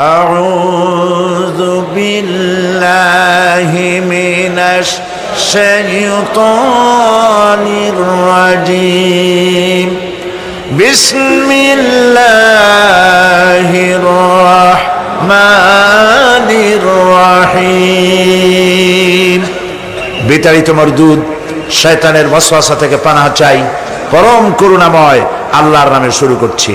أعوذ بالله من الشيطان الرجيم بسم الله الرحمن الرحيم বিতাড়িত মরদুদ শয়তানের ওয়াসওয়াসা থেকে পানাহ চাই পরম করুণাময় আল্লাহর নামে শুরু করছি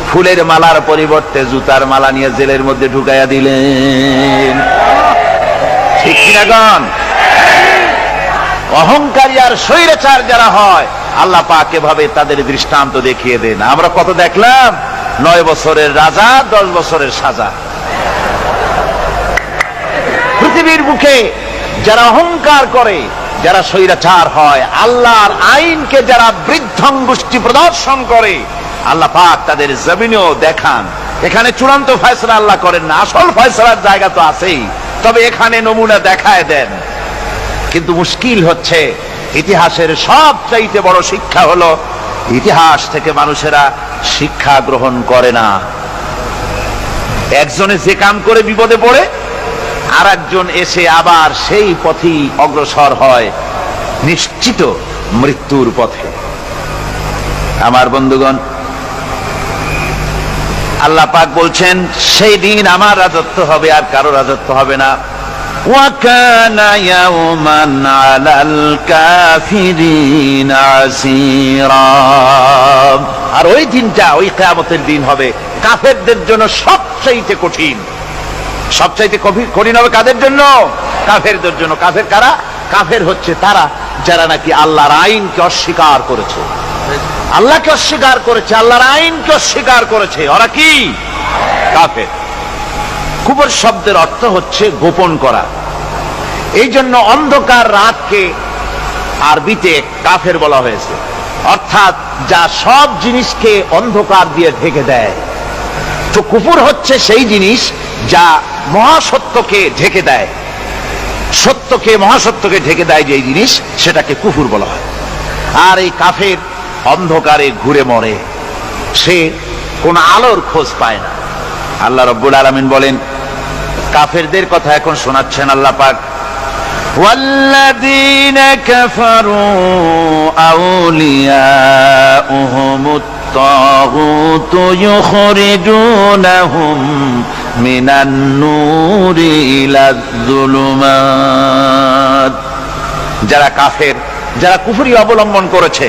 ফুলের মালার পরিবর্তে জুতার মালা নিয়ে জেলের মধ্যে ঢুকাইয়া দিলেন। ঠিক কিনা গণ? অহংকারী আর স্বৈরাচার যারা হয়, আল্লাহ পাক এভাবে তাদের দৃষ্টান্ত দেখিয়ে দেন। আমরা কত দেখলাম? নয় বছরের রাজা, দশ বছরের সাজা। পৃথিবীর বুকে যারা অহংকার করে, যারা স্বৈরাচার হয়, আল্লাহর আইনকে যারা বৃদ্ধ গোষ্ঠী প্রদর্শন করে আল্লাহ পাক তাদের জমিনেও দেখান। এখানে চূড়ান্ত ফয়সলা আল্লাহ করেন না। আসল ফয়সলার জায়গা তো আছেই। তবে এখানে নমুনা দেখায় দেন। কিন্তু মুশকিল হচ্ছে, ইতিহাসের সব চাইতে বড় শিক্ষা হলো, ইতিহাস থেকে মানুষেরা শিক্ষা গ্রহণ করে না। একজনে যে কাম করে বিপদে পড়ে আর একজন এসে আবার সেই পথেই অগ্রসর হয়, নিশ্চিত মৃত্যুর পথে। আমার বন্ধুগণ আল্লাহ পাক বলছেন, সেই দিন আমার রাজত্ব হবে আর কারও রাজত্ব হবে না। আর ওই দিনটা, ওই কেয়ামতের দিন হবে। কাফেরদের জন্য সবচাইতে কঠিন। সবচাইতে কঠিন হবে কাদের জন্য? কাফেরদের জন্য। কাফের কারা? কাফের হচ্ছে তারা, যারা নাকি আল্লাহর আইনকে অস্বীকার করেছে। আল্লাহকে অস্বীকার করেছে, আল্লাহর আইনকে অস্বীকার করেছে। ওরা কি? কাফের। কুবর শব্দের অর্থ হচ্ছে গোপন করা। এই জন্য অন্ধকার রাতকে আরবিতে কাফের বলা হয়েছে। অর্থাৎ যা সব জিনিসকে অন্ধকার দিয়ে ঢেকে দেয়। তো কুপুর হচ্ছে সেই জিনিস যা মহাসত্যকে ঢেকে দেয়। সত্যকে, মহাসত্যকে ঢেকে দেয় যে জিনিস, সেটাকে কুফুর বলা হয়। আর এই কাফের অন্ধকারে ঘুরে মরে সে কোন আলোর খোঁজ পায় না আল্লাহ রব্বুল আলমিন বলেন কাফেরদের কথা এখন শোনাচ্ছেন আল্লাহ পাক والذين كفروا أولياؤهم الطاغوت يخرجونهم من النور إلى الظلمات যারা কাফের যারা কুফরি অবলম্বন করেছে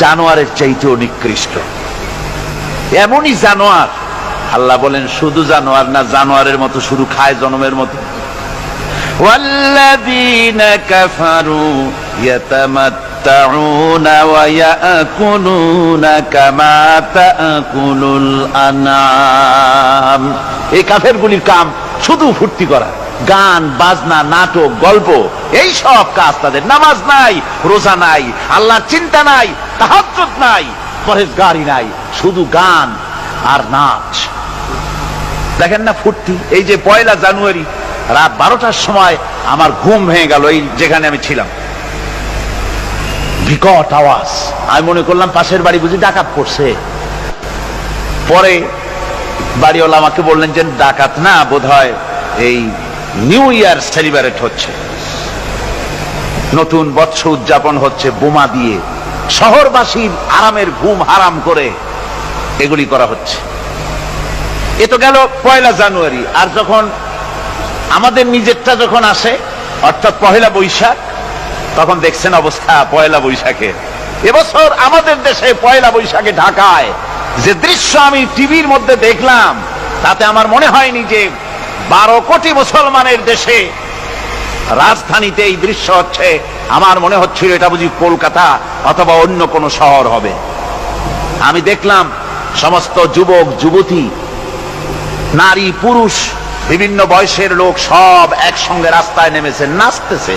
জানোয়ারের চাইতেও নিকৃষ্ট এমনই জানোয়ার আল্লাহ বলেন শুধু জানোয়ার না জানোয়ারের মতো শুরু খায় জনমের মতো والذين كفروا يتمتعون ويأكلون كما تأكل الأنعام এই কাফেরগুলির কাম শুধু ফুর্তি করা গান, বাজনা, নাটক, গল্প, এই সব কাজ তাদের। নামাজ নাই, রোজা নাই, আল্লাহর চিন্তা নাই, তাহাজ্জুদ নাই পরেজগারি নাই, শুধু গান আর নাচ। দেখেন না ফুর্তি? এই যে পয়লা জানুয়ারি, রাত বারোটার সময় আমার ঘুম ভেঙে গেল, এই যেখানে আমি ছিলাম। বিকট আওয়াজ। আমি মনে করলাম পাশের বাড়ি বুঝি ডাকাত পড়ছে। পরে বাড়িওয়ালা আমাকে বললেন যে, ডাকাত না বোধ এই নিউ ইয়ার সেলিব্রেট হচ্ছে। নতুন বৎস উদযাপন হচ্ছে বোমা দিয়ে। শহরবাসীর আরামের ঘুম হারাম করে এগুলি করা হচ্ছে। এ তো গেল পয়লা জানুয়ারি, আর যখন আমাদের নিজেরটা যখন আসে, অর্থাৎ পহেলা বৈশাখ, তখন দেখছেন অবস্থা পয়লা বৈশাখে। এবছর আমাদের দেশে পয়লা বৈশাখে ঢাকায় যে দৃশ্য আমি টিভির মধ্যে দেখলাম, তাতে আমার মনে হয়নি যে বারো কোটি মুসলমানের দেশে রাজধানীতে এই দৃশ্য হচ্ছে। আমার মনে হচ্ছিল এটা বুঝি কলকাতা অথবা অন্য কোনো শহর হবে। আমি দেখলাম সমস্ত যুবক, যুবতী, নারী, পুরুষ, বিভিন্ন বয়সের লোক সব একসঙ্গে রাস্তায় নেমেছে, নাচতেছে।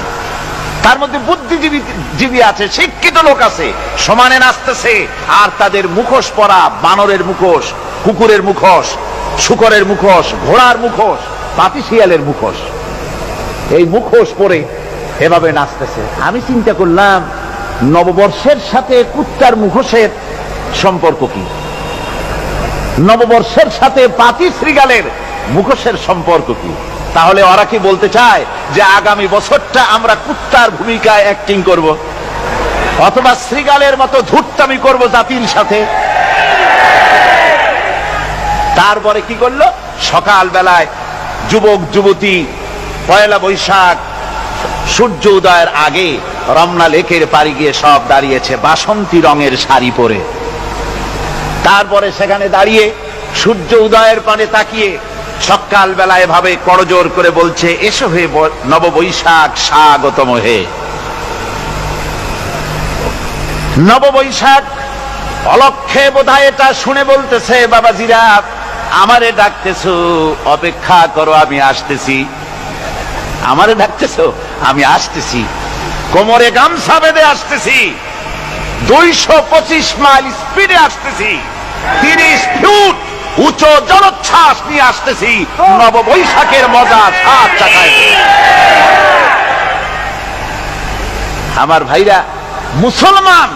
তার মধ্যে বুদ্ধিজীবী জীবী আছে, শিক্ষিত লোক আছে, সমানে নাচতেছে, আর তাদের মুখোশ পরা বানরের মুখোশ, কুকুরের মুখোশ, শুকরের মুখোশ, ঘোড়ার মুখোশ। পাতি শিয়ালের মুখোশ। এই মুখোশ পরে এভাবে নাচতেছে। আমি চিন্তা করলাম, নববর্ষের সাথে কুত্তার মুখোশের সম্পর্ক কি? নববর্ষের সাথে পাতি শ্রীগালের মুখোশের সম্পর্ক কি? তাহলে ওরা কি বলতে চায় যে আগামী বছরটা আমরা কুত্তার ভূমিকায় অ্যাক্টিং করব? অথবা শ্রীগালের মতো ধূর্তামি করব জাতির সাথে? তারপরে কি করল? সকাল বেলায় যুবক, যুবতী, পয়লা বৈশাখ, সূর্য উদয়ের আগে রমনা লেকের পাড়ি গিয়ে সব দাঁড়িয়েছে বাসন্তী রঙের শাড়ি পরে। তারপরে সেখানে দাঁড়িয়ে সূর্য উদয়ের পানে তাকিয়ে সকাল বেলায় ভাবে করজোর করে বলছে, এসো হে নববৈশাখ, স্বাগতম হে। নববৈশাখ, অলক্ষে বোধহয় এটা শুনে বলতেছে বাবাজিরা আমারে ডাকতেছো, অপেক্ষা করো, আমি আসতেছি। আমারে ডাকতেছো, আমি আসতেছি। কোমরে গামছা বেঁধে আসতেছি। দুইশো পঁচিশ মাইল স্পিডে আসতেছি। তিরিশ ফুট উঁচু জলোচ্ছ্বাস নিয়ে আসতেছি। নববৈশাখের মজা সাত চাকায়। আমার ভাইরা, মুসলমান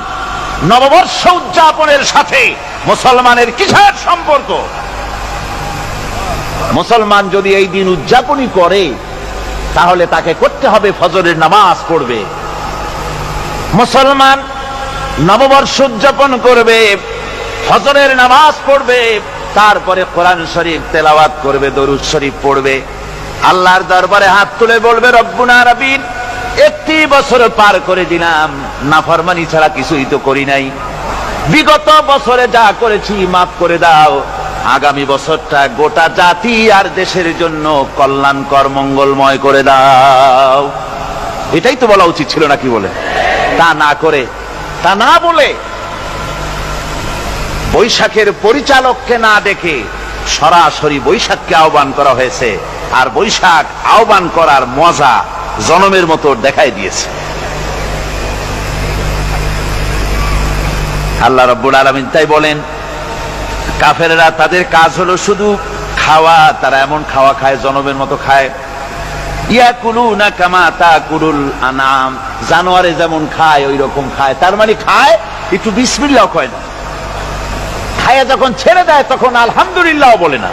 নববর্ষ উদযাপনের সাথে মুসলমানের কিসের সম্পর্ক? মুসলমান যদি এই দিন উদযাপনই করে, তাহলে তাকে করতে হবে ফজরের নামাজ পড়বে। মুসলমান নববর্ষ উদযাপন করবে, ফজরের নামাজ পড়বে, তারপরে কোরআন শরীফ তেলাওয়াত করবে, দরুদ শরীফ পড়বে। আল্লাহর দরবারে হাত তুলে বলবে, রব্বুনা রাবিন, একটি বছর পার করে দিলাম, নাফরমানি ছাড়া কিছুই তো করি নাই। বিগত বছরে যা করেছি, মাফ করে দাও। আগামী বছরটা গোটা জাতি আর দেশের জন্য কল্যাণকর, মঙ্গলময় করে দাও। এটাই তো বলা উচিত ছিল নাকি বলে? তা না করে, তা না বলে বৈশাখের পরিচালককে না দেখে সরাসরি বৈশাখকে আহ্বান করা হয়েছে আর বৈশাখ আহ্বান করার মজা জনমের মতো দেখাই দিয়েছে। আল্লাহ রব্বুল আলমিন তাই বলেন কাফেরেরা তাদের কাজ হলো শুধু খাওয়া, তারা এমন খাওয়া খায়, জনমের মতো খায়। ইয়াকুলু না কামা তা কুরুল আনাম। জানোয়ারে যেমন খায় ওই রকম খায়। তার মানে খায়, একটু বিসমিল্লাহ কয় না। খায়া যখন ছেড়ে দেয়, তখন আলহামদুলিল্লাহ বলে না।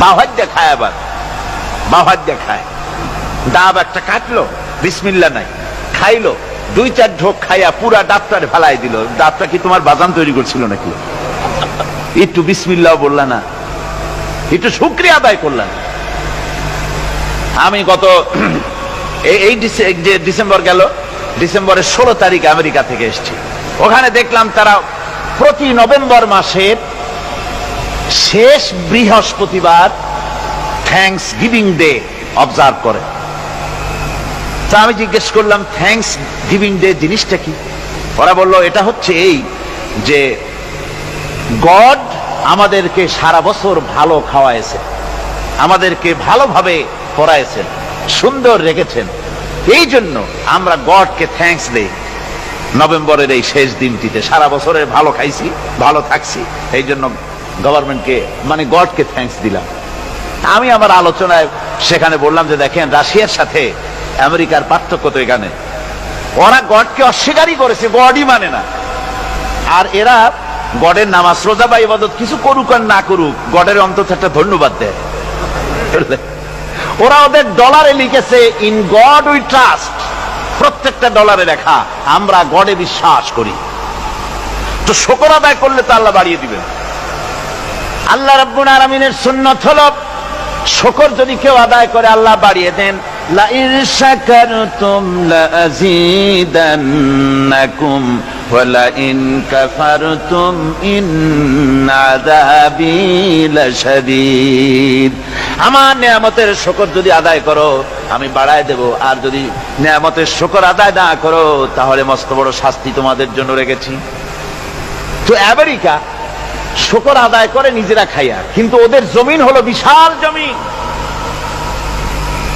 বাহাদ্যা খায় আবার। বাহাদ্যা খায়। ডাব একটা কাটলো বিসমিল্লা নাই। খাইলো, দুই চার ঢোক খাইয়া পুরা ডাবটার ফেলাই দিল। ডাবটা কি তোমার বাজান তৈরি করছিল নাকি? একটু বিসমিল্লাহ বললা না, একটু শুক্রিয়া আদায় করলাম আমি গত এই যে ডিসেম্বর গেল, ডিসেম্বরের ষোলো তারিখ আমেরিকা থেকে এসেছি। ওখানে দেখলাম তারা প্রতি নভেম্বর মাসের শেষ বৃহস্পতিবার থ্যাংকস গিভিং ডে অবজার্ভ করে। তা আমি জিজ্ঞেস করলাম থ্যাংকস গিভিং ডে জিনিসটা কি? ওরা বলল, এটা হচ্ছে এই যে গড আমাদেরকে সারা বছর ভালো খাওয়াইছে, আমাদেরকে ভালোভাবে পড়াইছেন, সুন্দর রেখেছেন। এই জন্য আমরা গডকে থ্যাঙ্কস দেই। নভেম্বরের এই শেষ দিনটিতে সারা বছরের ভালো খাইছি, ভালো থাকছি। এই জন্য গভর্নমেন্টকে মানে গডকে থ্যাংকস দিলাম। আমি আমার আলোচনায় সেখানে বললাম যে দেখেন, রাশিয়ার সাথে আমেরিকার পার্থক্য তো এখানে। ওরা গডকে অস্বীকারই করেছে, গডই মানে না। আর এরা গডের নামাজ, রোজা বা ইবাদত কিছু করুক আর না করুক, গডের অন্তত একটা ধন্যবাদ দেয়। ওরা ওদের ডলারে লিখেছে ইন গড উই ট্রাস্ট প্রত্যেকটা ডলারে লেখা, আমরা গডে বিশ্বাস করি। তো শকর আদায় করলে তো আল্লাহ বাড়িয়ে দিবেন। আল্লাহ রাব্বুল আলামিনের সুন্নত হলো, শকর যদি কেউ আদায় করে, আল্লাহ বাড়িয়ে দেন। ইন কাফারতুম ইন আযাবি আমার নিয়ামতের শকর যদি আদায় করো, আমি বাড়ায় দেব। আর যদি নিয়ামতের শকর আদায় না করো, তাহলে মস্ত বড় শাস্তি তোমাদের জন্য রেখেছি। তো আমেরিকা শকর আদায় করে নিজেরা খাইয়া, কিন্তু ওদের জমিন হলো বিশাল জমিন।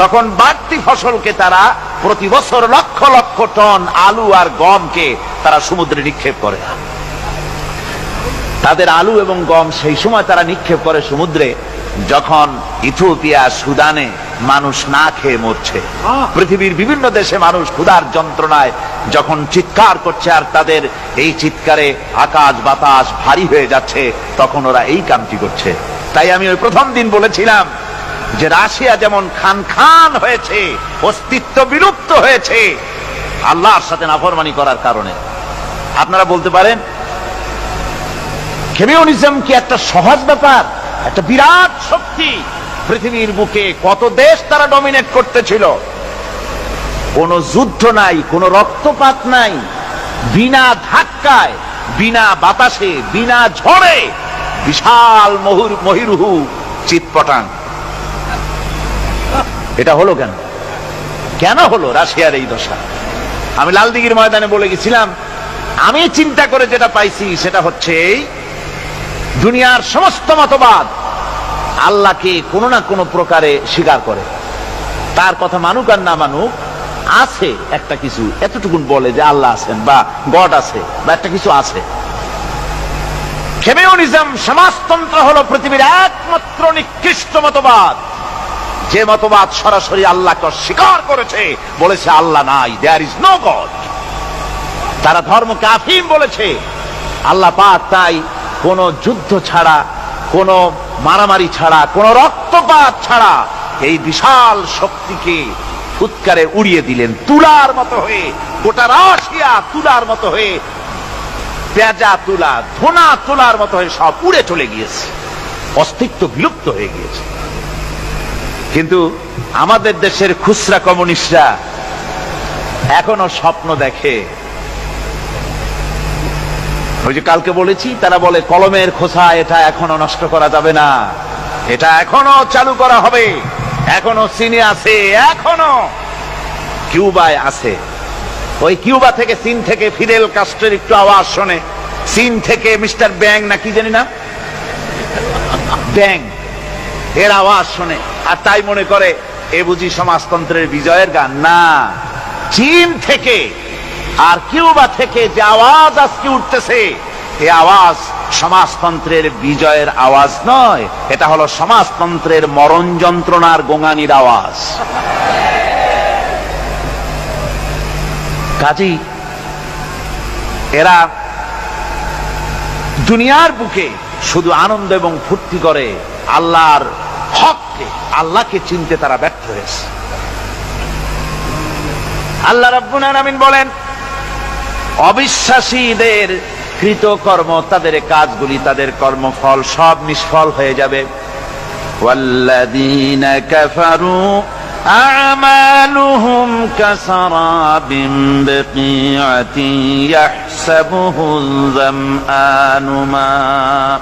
তখন বাড়তি ফসলকে তারা প্রতি বছর লক্ষ লক্ষ টন আলু আর গমকে তারা সমুদ্রে নিক্ষেপ করে। তাদের আলু এবং গম সেই সময় তারা নিক্ষেপ করে সমুদ্রে, যখন ইথিওপিয়া, সুদানে মানুষ না খেয়ে মরছে। পৃথিবীর বিভিন্ন দেশে মানুষ ক্ষুধার যন্ত্রণায় যখন চিৎকার করছে আর তাদের এই চিৎকারে আকাশ বাতাস ভারী হয়ে যাচ্ছে, তখন ওরা এই কামটি করছে। তাই আমি ওই প্রথম দিন বলেছিলাম যে রাশিয়া যেমন খান খান হয়েছে, অস্তিত্ব বিলুপ্ত হয়েছে, আল্লাহর সাথে নাফরমানি করার কারণে। আপনারা বলতে পারেন কমিউনিজম কি একটা সহজ ব্যাপার, একটা বিরাট শক্তি? পৃথিবীর বুকে কত দেশ তারা ডমিনেট করতেছিল? কোন যুদ্ধ নাই, কোন রক্তপাত নাই, বিনা ধাক্কায়, বিনা বাতাসে, বিনা ঝড়ে, বিশাল মহুর মহিরুহু চিৎপটাং। এটা হলো কেন? কেন হলো রাশিয়ার এই দশা? আমি লালদিঘির ময়দানে বলে গেছিলাম, আমি চিন্তা করে যেটা পাইছি সেটা হচ্ছে এই, দুনিয়ার সমস্ত মতবাদ আল্লাহকে কোনো না কোনো প্রকারে স্বীকার করে। তার কথা মানুক আর না মানুক, আছে একটা কিছু, এতটুকুন বলে যে আল্লাহ আছেন বা গড আছে বা একটা কিছু আছে। খেমিউনিজম সমাজতন্ত্র হলো পৃথিবীর একমাত্র নিকৃষ্ট মতবাদ। যে মতবাদ সরাসরি আল্লাহকে অস্বীকার করেছে, বলেছে আল্লাহ নাই দেয়ার ইজ নো গড তারা ধর্ম কাফিম বলেছে। আল্লাহ পাক তাই কোন যুদ্ধ ছাড়া, কোন মারামারি ছাড়া, কোন রক্তপাত ছাড়া এই বিশাল শক্তিকে ফুৎকারে উড়িয়ে দিলেন, তুলার মতো হয়ে, গোটা রাশিয়া তুলার মতো হয়ে, পেঁজা তুলা, ধোনা তুলার মতো হয়ে সব উড়ে চলে গিয়েছে। অস্তিত্ব বিলুপ্ত হয়ে গিয়েছে। কিন্তু আমাদের দেশের খুচরা কমিউনিস্টরা এখনও স্বপ্ন দেখে। ওই যে কালকে বলেছি, তারা বলে, কলমের খোসা এটা এখনও নষ্ট করা যাবে না। এটা এখনও চালু করা হবে। এখনও চীনে আছে, এখনও। কিউবায় আছে। ওই কিউবা থেকে চীন থেকে ফিদেল কাস্টের একটু আওয়াজ শোনে। চীন থেকে মিস্টার ব্যাং না কি জানি না? ব্যাং। এর আওয়াজ শোনে। আর তাই মনে করে, এ বুঝি সমাজতন্ত্রের বিজয়ের গান? না। চীন থেকে আর কিউবা থেকে যে আওয়াজ আজকে উঠতেছে, এ আওয়াজ সমাজতন্ত্রের বিজয়ের আওয়াজ নয়। এটা হলো সমাজতন্ত্রের মরণ যন্ত্রণার গোঙানির আওয়াজ। কাজী, এরা দুনিয়ার বুকে শুধু আনন্দ এবং ফুর্তি করে আল্লাহর হককে আল্লাহকে চিনতে তারা ব্যর্থ হয়েছে আল্লাহ রাব্বুল আলামিন বলেন অবিশ্বাসীদের কৃতকর্ম তাদের কাজগুলি তাদের কর্মফল সব নিষ্ফল হয়ে যাবে والذين كفروا أعمالهم كسراب بقيعة يحسبه الظمآن ماء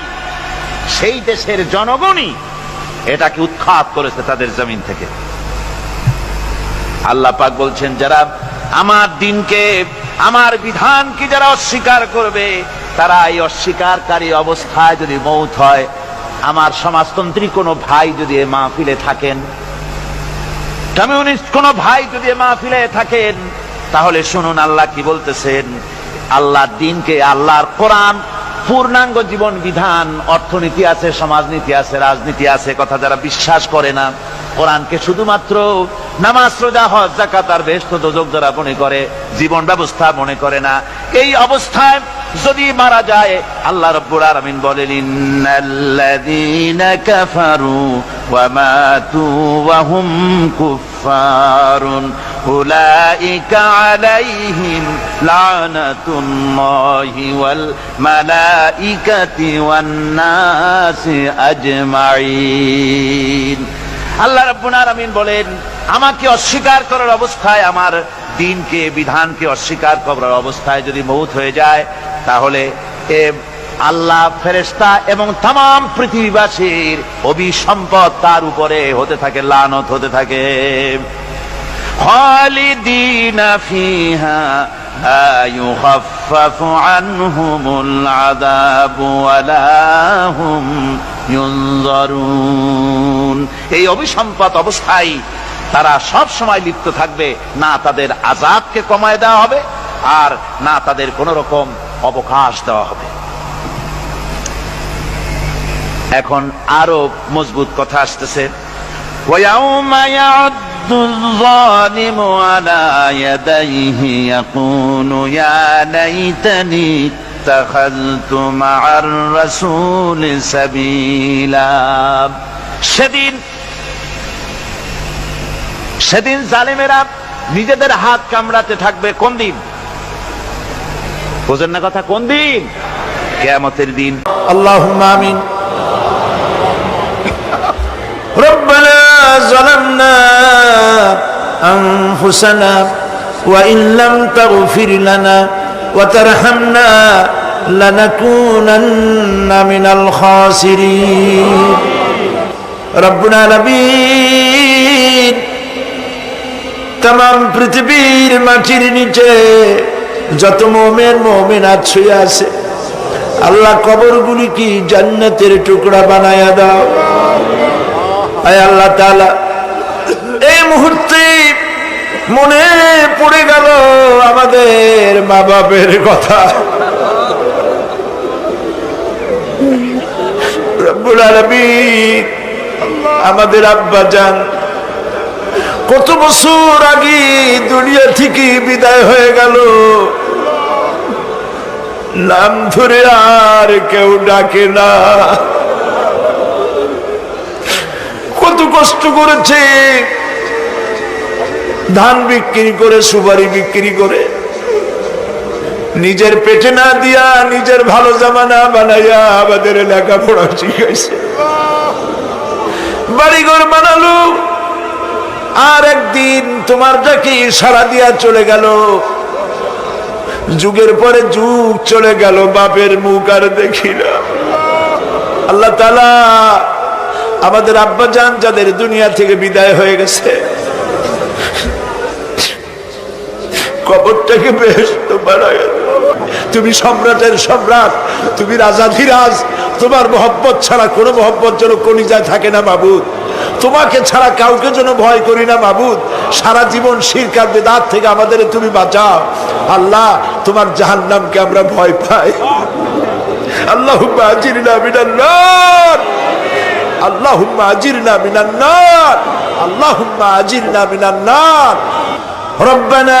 সেই দেশের জনগণই এটাকে উৎখাত করেছে তাদের জমিন থেকে। আল্লাহ পাক বলছেন, যারা আমার দিনকে, আমার বিধানকে যারা অস্বীকার করবে, তারা এই অস্বীকারী অবস্থায় যদি মৌত হয়, আমার সমাজতন্ত্রী কোনো ভাই যদি এ মাহফিলে থাকেন, কমিউনিস্ট কোনো ভাই যদি এ মাহফিলে থাকেন, তাহলে শুনুন আল্লাহ কি বলতেছেন আল্লাহর দিনকে, আল্লাহর কোরআন পূর্ণাঙ্গ জীবন বিধান, অর্থনীতি আছে, সমাজনীতি আছে, রাজনীতি আছে, কথা যারা বিশ্বাস করে না, কোরআনকে শুধুমাত্র নামাজ, রোজা, হজ জাকাত আর বেহস্ত দোজক যারা মনে করে, জীবন ব্যবস্থা মনে করে না, এই অবস্থায় যদি মারা যায়, আল্লাহ রব্বুল আলামিন বলেন, ইন্নাল্লাযীনা কাফারু ওয়া মাতু ওয়া হুম কুফফারুন। আলাইহিম লানাতুল্লাহি ওয়াল মালাইকাতি ওয়ান নাসি আজমাইন আল্লাহ রাব্বুল আলামিন বলেন, আমাকে অস্বীকার করার অবস্থায়, আমার দিনকে, বিধানকে অস্বীকার করার অবস্থায় যদি মৌত হয়ে যায়, তাহলে এ আল্লাহ ফেরেশতা এবং তাম পৃথিবীবাসীর অভিসম্পদ তার উপরে হতে থাকে, লানত হতে থাকে। خالدين فيها لا يخفف عنهم العذاب ولا هم ينظرون এই অভিসম্পদ অবস্থায় তারা সব সময় লিপ্ত থাকবে না তাদের আজাবকে কমায় দেওয়া হবে আর না তাদের কোন রকম অবকাশ দেওয়া হবে এখন আরো মজবুত কথা আসতেছে ويوم يعد الظالم على يديه يقول يا ليتني اتخذت مع الرسول سبيلا সেদিন সেদিন জালেমেরা নিজেদের হাত কামড়াতে থাকবে কোন দিন বোঝেন না কথা কোন দিন কেয়ামতের দিন اللهم آمين ربنا ظلمنا أنفسنا وإن لم تغفر لنا وترحمنا لنكونن من الخاسرين ربنا العالمين তাম পৃথিবীর মাটির নিচে যত মোমেন মোমেন ছুঁয়ে আছে আল্লাহ কবরগুলি কি জান্নাতের টুকরা বানায়া দাও আয় আল্লাহ তাআলা এই মুহূর্তে মনে পড়ে গেল আমাদের মা বাপের কথা আমাদের আব্বা যান কত বছর আগে দুনিয়া থেকে বিদায় হয়ে গেল। নাম ধরে আর কেউ ডাকে না। কত কষ্ট করেছে ধান বিক্রি করে, সুপারি বিক্রি করে, নিজের পেটে না দিয়া নিজের ভালো জামা না বানাইয়া আমাদের লেখাপড়া শিখাইছে। বাড়িঘর বানালো, আর একদিন তোমার ডাকে সারা দিয়া চলে গেল। যুগের পরে যুগ চলে গেল, বাপের মুখ আর দেখি না আল্লাহ তালা আমাদের আব্বা যান যাদের দুনিয়া থেকে বিদায় হয়ে গেছে কবরটাকে বেশ বানায় তুমি সম্রাটের সম্রাট তুমি রাজাধিরাজ তোমার মহব্বত ছাড়া কোনো মহব্বত যেন কলিজায় থাকে না বাবুদ তোমাকে ছাড়া কাউকে যেন ভয় করি না বাবুদ সারা জীবন শিরকার বেদাত থেকে আমাদের তুমি বাঁচাও আল্লাহ তোমার জাহান্নামকে আমরা ভয় পাই আল্লাহ আজিরনা মিনান্নার আল্লাহুম্মা আজিরনা মিনান্নার আল্লাহুম্মা আজিরনা মিনান্নার ربنا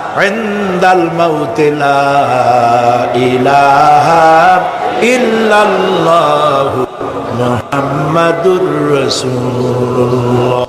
ইন্দাল মাউতিলা ইলাহা ইল্লাল্লাহু মুহাম্মাদুর রাসূলুল্লাহ।